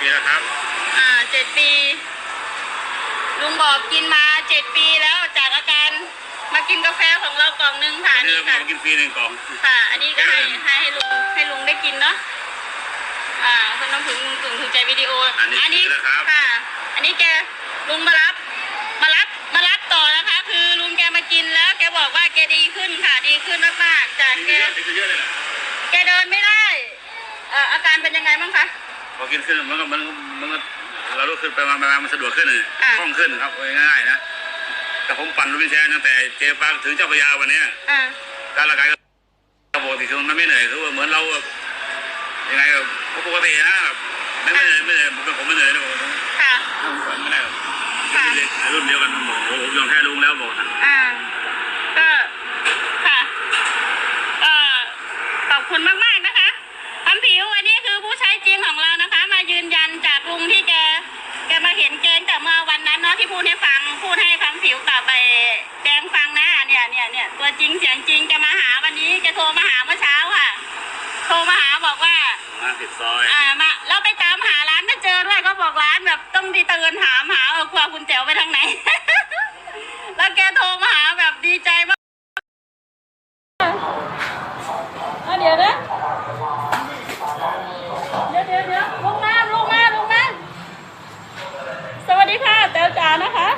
ปีแล้วครับ อ่าเจ็ดปี ลุงบอกกินมาเจ็ดปีแล้วจากอาการมากินกาแฟของเรากล่องหนึงค่ะอันนี้นี่เราค่ะมากินฟรีหนึ่งกล่อง ค่ะ อันนี้ก็ให้ให้ให้ลุงให้ลุงได้กินเนาะอ่าคนน้ำผึ้งลุงตุ่งถูกใจวิดีโออันนี้นี้คือนะครับ ค่ะ อันนี้แกลุงมารับ มารับมารับต่อนะคะ คือลุงแกมากินแล้ว แกบอกว่าแกดีขึ้นค่ะ ดีขึ้นมากๆจากนี่แก เยอะนี่เยอะเลยนะแกเดินไม่ได้เอ่ออาการเป็นยังไงบ้างคะ พอกินขึ้นมันก็มันมันก็เราลุกขึ้นไปมาไปมามันสะดวกขึ้นเลยอะ คล่องขึ้นครับง่ายๆนะแต่ผมปั่นรถวินแชร์ตั้งแต่เจปากถึงเจ้าพระยาวันเนี้ยอ่า การละกายก็ปกติคือมันไม่เหนื่อยคือว่าเหมือนเราแบบยังไงก็ปกตินะแบบไม่ไม่เหนื่อยไม่เหนื่อยผมผมไม่เหนื่อยนะผมค่ะ ผมไม่ได้แบบรุ่นเดียวกันบอกโอ้โหผมยอมแพ้ลุงแล้วบอกนะ อ่า ก็ค่ะก็ขอบคุณมากๆนะคะคำผิวอันนี้คือผู้ใช้จริงของเรานะคะ มายืนยันจากลุงที่แกแกมาเห็นเกณฑ์แต่เมื่อวันนั้นเนาะที่ พูดให้ฟังพูดให้คำผิวกลับไปแดงฟังนะเนี่ยเนี่ยเนี่ยตัวจริงเสียงจริงแกมาหาวันนี้แกโทรมาหาเมื่อเช้าค่ะ โทรมาหาบอกว่ามาผิดซอยอ่ามาแล้วไปตามหาร้านไม่เจอด้วยเขาบอกร้านแบบต้องดีเตือนถามหาเออกว่าคุณแจ๋วไปทางไหน แล้วแกโทรมาหาแบบดีใจมากอะเดี๋ยวนะเดี๋ยวเดี๋ยวเดี๋ยวลงมาลงมาลงมาสวัสดีค่ะแต๋วจ๋านะคะ